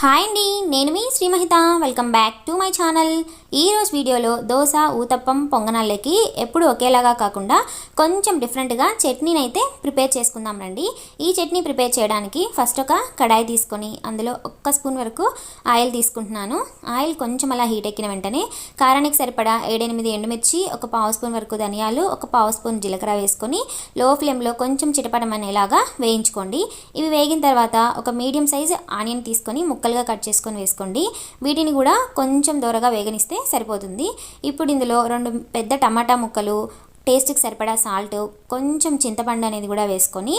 Hi అండి నేను మీ Shrimahita. Welcome back to my channel ఈరోజు వీడియోలో దోశ ఊతప్పం పొంగనాళ్ళకి ఎప్పుడు ఒకేలాగా కాకుండా కొంచెం డిఫరెంట్గా చట్నీని అయితే ప్రిపేర్ చేసుకుందాం రండి. ఈ చట్నీ ప్రిపేర్ చేయడానికి ఫస్ట్ ఒక కడాయి తీసుకొని అందులో ఒక్క స్పూన్ వరకు ఆయిల్ తీసుకుంటున్నాను. ఆయిల్ కొంచెం అలా హీట్ ఎక్కిన వెంటనే కారానికి సరిపడా ఏడెనిమిది ఎండుమిర్చి ఒక పావు స్పూన్ వరకు ధనియాలు ఒక పావు స్పూన్ జీలకర్ర వేసుకొని లో ఫ్లేమ్లో కొంచెం చిటపడమనేలాగా వేయించుకోండి. ఇవి వేగిన తర్వాత ఒక మీడియం సైజ్ ఆనియన్ తీసుకొని ముక్క ముక్కలుగా కట్ చేసుకొని వేసుకోండి. వీటిని కూడా కొంచెం దూరగా వేగనిస్తే సరిపోతుంది. ఇప్పుడు ఇందులో రెండు పెద్ద టమాటా ముక్కలు టేస్ట్కి సరిపడా సాల్ట్ కొంచెం చింతపండు అనేది కూడా వేసుకొని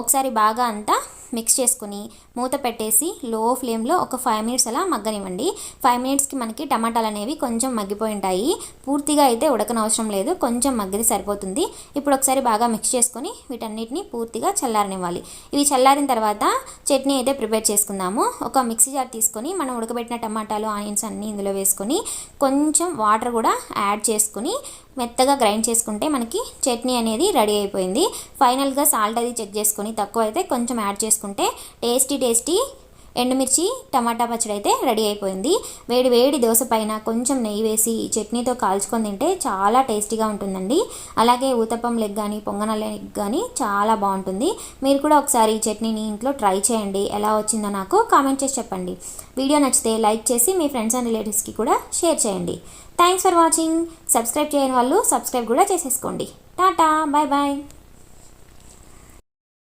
ఒకసారి బాగా అంతా మిక్స్ చేసుకుని మూత పెట్టేసి లో ఫ్లేమ్లో ఒక ఫైవ్ మినిట్స్ అలా మగ్గనివ్వండి. ఫైవ్ మినిట్స్కి మనకి టమాటాలు అనేవి కొంచెం మగ్గిపోయి ఉంటాయి పూర్తిగా అయితే ఉడకనవసరం లేదు. కొంచెం మగ్గితే సరిపోతుంది. ఇప్పుడు ఒకసారి బాగా మిక్స్ చేసుకొని వీటన్నిటిని పూర్తిగా చల్లారనివ్వాలి. ఇవి చల్లారిన తర్వాత చట్నీ అయితే ప్రిపేర్ చేసుకుందాము. ఒక మిక్సీ జార్ తీసుకొని మనం ఉడకబెట్టిన టమాటాలు ఆనియన్స్ అన్నీ ఇందులో వేసుకొని కొంచెం వాటర్ కూడా యాడ్ చేసుకుని మెత్తగా గ్రైండ్ చేసుకుంటే మనకి చట్నీ అనేది రెడీ అయిపోయింది. ఫైనల్గా సాల్ట్ అది చెక్ చేసుకొని తక్కువ అయితే కొంచెం యాడ్ చేసుకుంటే టేస్టీ టేస్టీ ఎండుమిర్చి టమాటా పచ్చడి అయితే రెడీ అయిపోయింది. వేడి వేడి దోశ పైన కొంచెం నెయ్యి వేసి ఈ చట్నీతో కాల్చుకొని తింటే చాలా టేస్టీగా ఉంటుందండి. అలాగే ఊతప్పం లెగ్ కానీ పొంగనాల లెగ్ కానీ చాలా బాగుంటుంది. మీరు కూడా ఒకసారి ఈ చట్నీని ఇంట్లో ట్రై చేయండి. ఎలా వచ్చిందో నాకు కామెంట్ చేసి చెప్పండి. వీడియో నచ్చితే లైక్ చేసి మీ ఫ్రెండ్స్ అండ్ రిలేటివ్స్కి కూడా షేర్ చేయండి. Thanks for watching. సబ్స్క్రైబ్ చేయని వాళ్ళు సబ్స్క్రైబ్ కూడా చేసేసుకోండి. Tata bye bye